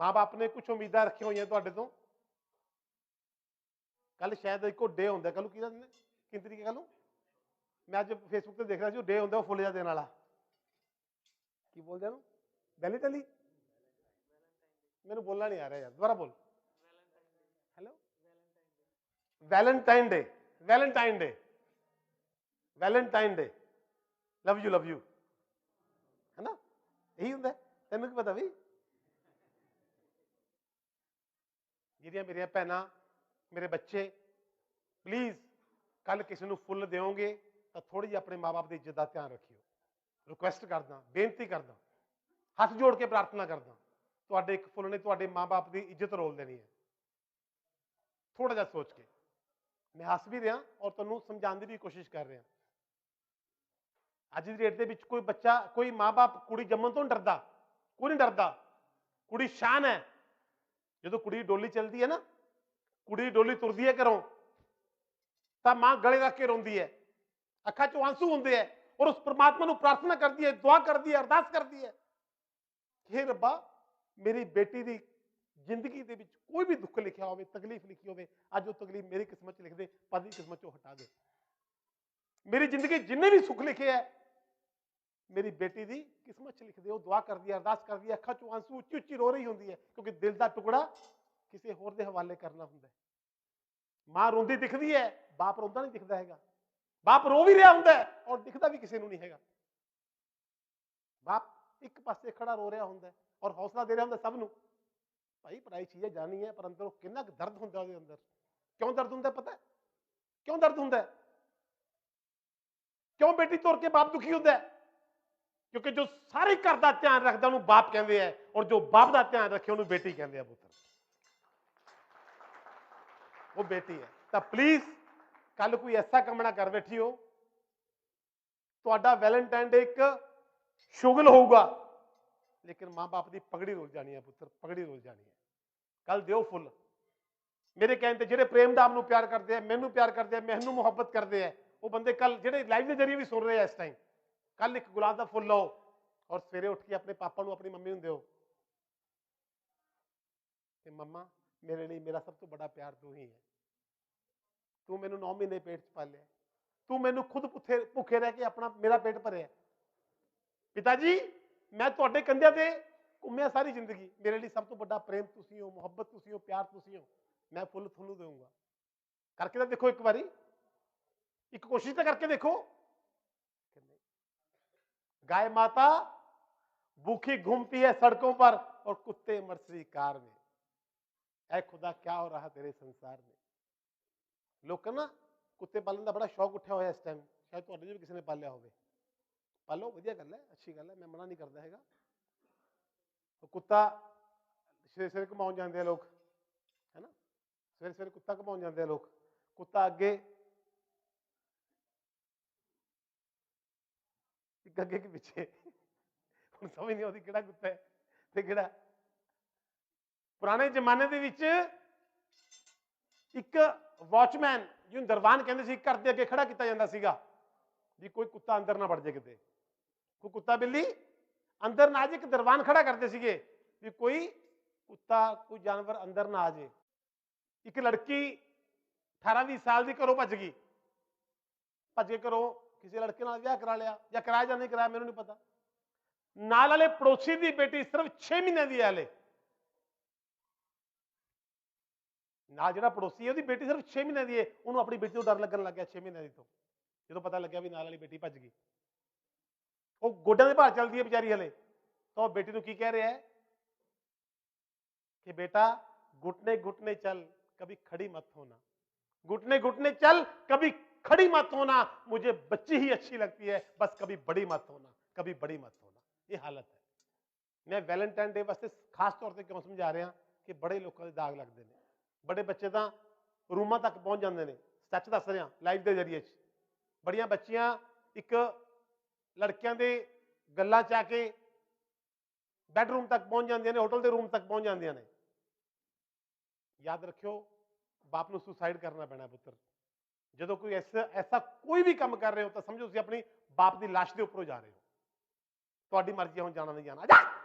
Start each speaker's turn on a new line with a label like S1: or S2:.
S1: ਮਾਪੇ ਨੇ ਕੁਝ ਉਮੀਦਾਂ ਰੱਖੀਆਂ ਹੋਈਆਂ ਤੁਹਾਡੇ ਤੋਂ ਕੱਲ ਸ਼ਾਇਦ ਇੱਕੋ ਡੇ ਹੁੰਦਾ ਕੱਲ ਕੀ ਦਿਨ ਕਿੰਨੀ ਤਰੀਕ ਕੱਲ ਨੂੰ ਮੈਂ ਅੱਜ ਫੇਸਬੁੱਕ ਤੇ ਦੇਖ ਰਿਹਾ ਸੀ ਉਹ ਡੇ ਹੁੰਦਾ ਉਹ ਫੁੱਲ ਜਾ ਦੇਣ ਵਾਲਾ ਕੀ ਬੋਲਦੇ ਨੂੰ ਵੈਲੈਂਟਾਈਨ ਮੈਨੂੰ ਬੋਲਣਾ ਨਹੀਂ ਆ ਰਿਹਾ ਯਾਰ ਦੁਬਾਰਾ ਬੋਲ hello Valentine day Valentine day Valentine day love you love you ਹੈ ਨਾ ਇਹੀ ਹੁੰਦਾ ਹੈ। ਤੈਨੂੰ ਕੀ ਪਤਾ ਵੀ ਜਿਹੜੀਆਂ ਮੇਰੀਆਂ ਭੈਣਾਂ ਮੇਰੇ ਬੱਚੇ ਪਲੀਜ਼ ਕੱਲ ਕਿਸੇ ਨੂੰ ਫੁੱਲ ਦਿਓਗੇ ਤਾਂ ਥੋੜੀ ਜਿਹੀ ਆਪਣੇ ਮਾਪੇ ਦੀ ਇੱਜ਼ਤ ਦਾ ਧਿਆਨ ਰੱਖਿਓ ਰਿਕੁਐਸਟ ਕਰਦਾ ਬੇਨਤੀ ਕਰਦਾ ਹੱਥ ਜੋੜ ਕੇ ਪ੍ਰਾਰਥਨਾ ਕਰਦਾ ਤੁਹਾਡੇ ਇੱਕ ਫੁੱਲ ਨੇ ਤੁਹਾਡੇ ਮਾਪੇ ਦੀ ਇੱਜ਼ਤ ਰੋਲ ਦੇਣੀ ਹੈ ਥੋੜਾ ਜਿਹਾ ਸੋਚ ਕੇ ਮੈਂ ਹੱਸ ਵੀ ਰਿਹਾ ਔਰ ਤੁਹਾਨੂੰ ਸਮਝਾਉਣ ਦੀ ਵੀ ਕੋਸ਼ਿਸ਼ ਕਰ ਰਿਹਾ ਅੱਜ ਦੀ ਡੇਟ ਦੇ ਵਿੱਚ ਕੋਈ ਬੱਚਾ ਕੋਈ ਮਾਪੇ ਕੁੜੀ ਜੰਮਣ ਤੋਂ ਨਹੀਂ ਡਰਦਾ ਕੋਈ ਨਹੀਂ ਡਰਦਾ ਕੁੜੀ ਸ਼ਾਨ ਹੈ ਜਦੋਂ ਕੁੜੀ ਦੀ ਡੋਲੀ ਚੱਲਦੀ ਹੈ ਨਾ, ਕੁੜੀ ਦੀ ਡੋਲੀ ਤੁਰਦੀ ਹੈ ਘਰੋਂ, ਤਾਂ ਮਾਂ ਗਲੇ ਰੱਖ ਕੇ ਰੋਂਦੀ ਹੈ। ਅੱਖਾਂ 'ਚੋਂ ਆਂਸੂ ਹੁੰਦੇ ਹੈ ਔਰ ਉਸ ਪਰਮਾਤਮਾ ਨੂੰ ਪ੍ਰਾਰਥਨਾ ਕਰਦੀ ਹੈ, ਦੁਆ ਕਰਦੀ ਹੈ, ਅਰਦਾਸ ਕਰਦੀ ਹੈ। ਕਿ ਹੇ ਰੱਬਾ, ਮੇਰੀ ਬੇਟੀ ਦੀ ਜ਼ਿੰਦਗੀ ਦੇ ਵਿੱਚ ਕੋਈ ਵੀ ਦੁੱਖ ਲਿਖਿਆ ਹੋਵੇ, ਤਕਲੀਫ ਲਿਖੀ ਹੋਵੇ, ਅੱਜ ਉਹ ਤਕਲੀਫ ਮੇਰੀ ਕਿਸਮਤ 'ਚ ਲਿਖ ਦੇ, ਪਰ ਕਿਸਮਤ 'ਚੋਂ ਹਟਾ ਦੇ। ਮੇਰੀ ਜ਼ਿੰਦਗੀ ਜਿੰਨੇ ਵੀ ਸੁੱਖ ਲਿਖੇ ਹੈ ਮੇਰੀ ਬੇਟੀ ਦੀ ਕਿਸਮਤ 'ਚ ਲਿਖ ਦੇ ਉਹ ਦੁਆ ਕਰਦੀ ਹੈ ਅਰਦਾਸ ਕਰਦੀ ਹੈ ਅੱਖਾਂ 'ਚੋਂ ਆਂਸੂ ਉੱਚੀ ਉੱਚੀ ਰੋ ਰਹੀ ਹੁੰਦੀ ਹੈ ਕਿਉਂਕਿ ਦਿਲ ਦਾ ਟੁਕੜਾ ਕਿਸੇ ਹੋਰ ਦੇ ਹਵਾਲੇ ਕਰਨਾ ਹੁੰਦਾ ਹੈ ਮਾਂ ਰੋਂਦੀ ਦਿਖਦੀ ਹੈ ਬਾਪ ਰੋਂਦਾ ਨਹੀਂ ਦਿਖਦਾ ਹੈਗਾ ਬਾਪ ਰੋ ਵੀ ਰਿਹਾ ਹੁੰਦਾ ਹੈ ਔਰ ਦਿਖਦਾ ਵੀ ਕਿਸੇ ਨੂੰ ਨਹੀਂ ਹੈਗਾ ਬਾਪ ਇੱਕ ਪਾਸੇ ਖੜਾ ਰੋ ਰਿਹਾ ਹੁੰਦਾ ਹੈ ਔਰ ਹੌਸਲਾ ਦੇ ਰਿਹਾ ਹੁੰਦਾ ਸਭ ਨੂੰ ਭਾਈ ਪੜਾਈ ਚੀਜ਼ ਹੈ ਜਾਣੀ ਹੈ ਪਰ ਅੰਦਰੋਂ ਕਿੰਨਾ ਕੁ ਦਰਦ ਹੁੰਦਾ ਉਹਦੇ ਅੰਦਰ ਕਿਉਂ ਦਰਦ ਹੁੰਦਾ ਪਤਾ ਹੈ? ਕਿਉਂ ਦਰਦ ਹੁੰਦਾ ਹੈ? ਕਿਉਂ ਬੇਟੀ ਤੋਰ ਕੇ ਬਾਪ ਦੁਖੀ ਹੁੰਦਾ ਹੈ? ਕਿਉਂਕਿ ਜੋ ਸਾਰੇ ਘਰ ਦਾ ਧਿਆਨ ਰੱਖਦਾ ਉਹਨੂੰ ਬਾਪ ਕਹਿੰਦੇ ਆ ਔਰ ਜੋ ਬਾਪ ਦਾ ਧਿਆਨ ਰੱਖੇ ਉਹਨੂੰ ਬੇਟੀ ਕਹਿੰਦੇ ਆ ਪੁੱਤਰ। ਉਹ ਬੇਟੀ ਹੈ। ਤਾਂ ਪਲੀਜ਼ ਕੱਲ ਕੋਈ ਐਸਾ ਕੰਮ ਨਾ ਕਰ ਬੈਠਿਓ। ਤੁਹਾਡਾ ਵੈਲੈਂਟਾਈਨ ਡੇ ਇੱਕ ਸ਼ੁਗਲ ਹੋਊਗਾ। ਲੇਕਿਨ ਮਾਂ-ਬਾਪ ਦੀ ਪਗੜੀ ਰੁਲ ਜਾਣੀ ਹੈ ਪੁੱਤਰ, ਪਗੜੀ ਰੁਲ ਜਾਣੀ ਹੈ। ਕੱਲ ਦਿਓ ਫੁੱਲ। ਮੇਰੇ ਕਹਿਣ ਤੇ ਜਿਹੜੇ ਪ੍ਰੇਮ ਦਾ ਨੂੰ ਪਿਆਰ ਕਰਦੇ ਆ, ਮੈਨੂੰ ਪਿਆਰ ਕਰਦੇ ਆ, ਮੈਨੂੰ ਮੁਹੱਬਤ ਕਰਦੇ ਆ, ਉਹ ਬੰਦੇ ਕੱਲ ਜਿਹੜੇ ਲਾਈਵ ਦੇ ਜਰੀਏ ਵੀ ਸੁਣ ਰਹੇ ਆ ਇਸ ਟਾਈਮ कल एक गुलाब का फुल लो और सवेरे उठ के अपने पापा नु, अपनी मम्मी दो कि मम्मा, मेरे लिए मेरा सब तो बड़ा प्यार तू ही है। तू मैनू नौ महीने पेट च पाल तू मैं खुद भुखे भुखे रह के अपना, मेरा पेट भर है पिता जी मैं थोड़े तो कंध्या घूमया सारी ज़िंदगी। मेरे लिए सब तो बड़ा प्रेम तुम हो, मुहब्बत तुम हो, प्यार हो। मैं फुल थोनू दूँगा करके तो देखो एक बारी। एक कोशिश तो करके देखो। गाय माता भूखी घूमती है सड़कों पर और कुत्ते मर्सी कार में ऐ खुदा क्या हो रहा तेरे संसार में ਲੋਕਾਂ ਨਾ ਕੁੱਤੇ ਪਾਲਣ ਦਾ ਬੜਾ ਸ਼ੌਕ ਉੱਠਿਆ ਹੋਇਆ ਇਸ ਟਾਈਮ ਸ਼ਾਇਦ ਤੁਹਾਡੇ 'ਚ ਵੀ ਕਿਸੇ ਨੇ ਪਾਲਿਆ ਹੋਵੇ ਪਾਲੋ ਵਧੀਆ ਗੱਲ ਹੈ ਅੱਛੀ ਗੱਲ ਹੈ ਮੈਂ ਮਨਾ ਨਹੀਂ ਕਰਦਾ ਹੈਗਾ ਉਹ ਕੁੱਤਾ ਸਵੇਰੇ ਸਵੇਰੇ ਘੁਮਾਉਣ ਜਾਂਦੇ ਆ ਲੋਕ ਹੈਨਾ ਸਵੇਰੇ ਸਵੇਰੇ ਕੁੱਤਾ ਘੁਮਾਉਣ ਜਾਂਦੇ ਆ ਲੋਕ ਕੁੱਤਾ ਅੱਗੇ ਅੱਗੇ ਕਿ ਪਿੱਛੇ। ਹੁਣ ਸਮਝ ਨਹੀਂ ਆਉਂਦੀ ਕਿਹੜਾ ਕੁੱਤਾ ਹੈ ਤੇ ਕਿਹੜਾ। ਪੁਰਾਣੇ ਜ਼ਮਾਨੇ ਦੇ ਵਿੱਚ ਇੱਕ ਵਾਚਮੈਨ ਜਿਹਨੂੰ ਦਰਬਾਨ ਕਹਿੰਦੇ ਸੀ, ਘਰ ਦੇ ਅੱਗੇ ਖੜਾ ਕੀਤਾ ਜਾਂਦਾ ਸੀਗਾ। ਵੀ ਕੋਈ ਕੁੱਤਾ ਅੰਦਰ ਨਾ ਵੜ ਜਾਏ ਕਿਤੇ। ਕੋਈ ਕੁੱਤਾ ਬਿੱਲੀ ਅੰਦਰ ਨਾ ਆ ਜਾਏ, ਇੱਕ ਦਰਬਾਨ ਖੜਾ ਕਰਦੇ ਸੀਗੇ। ਵੀ ਕੋਈ ਕੁੱਤਾ, ਕੋਈ ਜਾਨਵਰ ਅੰਦਰ ਨਾ ਆ ਜਾਏ। ਇੱਕ ਲੜਕੀ 18 20 ਸਾਲ ਦੀ ਘਰੋਂ ਭੱਜ ਗਈ। ਭੱਜ ਕੇ ਘਰੋਂ ਕਿਸੇ ਲੜਕੇ ਨਾਲ ਵਿਆਹ ਕਰਾ ਲਿਆ ਜਾਂ ਕਰਾਇਆ ਜਾਂ ਨਹੀਂ ਕਰਾਇਆ ਮੈਨੂੰ ਨਹੀਂ ਪਤਾ ਨਾਲ ਵਾਲੇ ਪੜੋਸੀ ਦੀ ਬੇਟੀ ਸਿਰਫ 6 ਮਹੀਨੇ ਦੀ ਹੈ ਹਲੇ ਨਾਲ ਜਿਹੜਾ ਪੜੋਸੀ ਹੈ ਉਹਦੀ ਬੇਟੀ ਸਿਰਫ 6 ਮਹੀਨੇ ਦੀ ਹੈ ਉਹਨੂੰ ਆਪਣੀ ਬੇਟੀ ਤੋਂ ਡਰ ਲੱਗਣ ਲੱਗ ਗਿਆ 6 ਮਹੀਨੇ ਦੀ ਤੋਂ ਜਦੋਂ ਪਤਾ ਲੱਗਿਆ ਵੀ ਨਾਲ ਵਾਲੀ ਬੇਟੀ ਭੱਜ ਗਈ ਉਹ ਗੋਡਿਆਂ ਦੇ ਭਾਰ ਚੱਲਦੀ ਹੈ ਵਿਚਾਰੀ ਹਲੇ ਤਾਂ ਉਹ ਬੇਟੀ ਨੂੰ ਕੀ ਕਹਿ ਰਿਹਾ ਹੈ कि बेटा घुटने घुटने चल कभी खड़ी मत होना घुटने घुटने चल कभी खड़ी मत होना मुझे बच्ची ही अच्छी लगती है बस कभी बड़ी मत होना कभी बड़ी मत होना ये हालत है मैं ਵੈਲੈਂਟਾਈਨ ਡੇ ਵਾਸਤੇ ਖਾਸ ਤੌਰ ਤੇ ਕਿਉਂ ਸਮਝਾ ਰਿਹਾ ਕਿ ਬੜੇ ਲੋਕਾਂ ਦੇ ਦਾਗ ਲੱਗਦੇ ਨੇ ਬੜੇ ਬੱਚੇ ਤਾਂ ਰੂਮਾਂ ਤੱਕ ਪਹੁੰਚ ਜਾਂਦੇ ਨੇ ਸੱਚ ਦੱਸ ਰਿਹਾ ਲਾਈਵ ਦੇ ਜ਼ਰੀਏ 'ਚ ਬੜੀਆਂ ਬੱਚੀਆਂ ਇੱਕ ਲੜਕਿਆਂ ਦੇ ਗੱਲਾਂ 'ਚ ਆ ਕੇ ਬੈਡਰੂਮ ਤੱਕ ਪਹੁੰਚ ਜਾਂਦੀਆਂ ਨੇ ਹੋਟਲ ਦੇ ਰੂਮ ਤੱਕ ਪਹੁੰਚ ਜਾਂਦੀਆਂ ਨੇ ਯਾਦ ਰੱਖਿਓ ਬਾਪ ਨੂੰ ਸੁਸਾਈਡ ਕਰਨਾ ਪੈਣਾ ਪੁੱਤਰ ਜਦੋਂ ਕੋਈ ਐਸਾ ਐਸਾ ਕੋਈ ਵੀ ਕੰਮ ਕਰ ਰਹੇ ਹੋ ਤਾਂ ਸਮਝੋ ਤੁਸੀਂ ਆਪਣੀ ਬਾਪ ਦੀ ਲਾਸ਼ ਦੇ ਉੱਪਰੋਂ ਜਾ ਰਹੇ ਹੋ। ਤੁਹਾਡੀ ਮਰਜ਼ੀ ਹੈ ਹੁਣ ਜਾਣਾ ਨਹੀਂ ਜਾਣਾ। ਜਾ!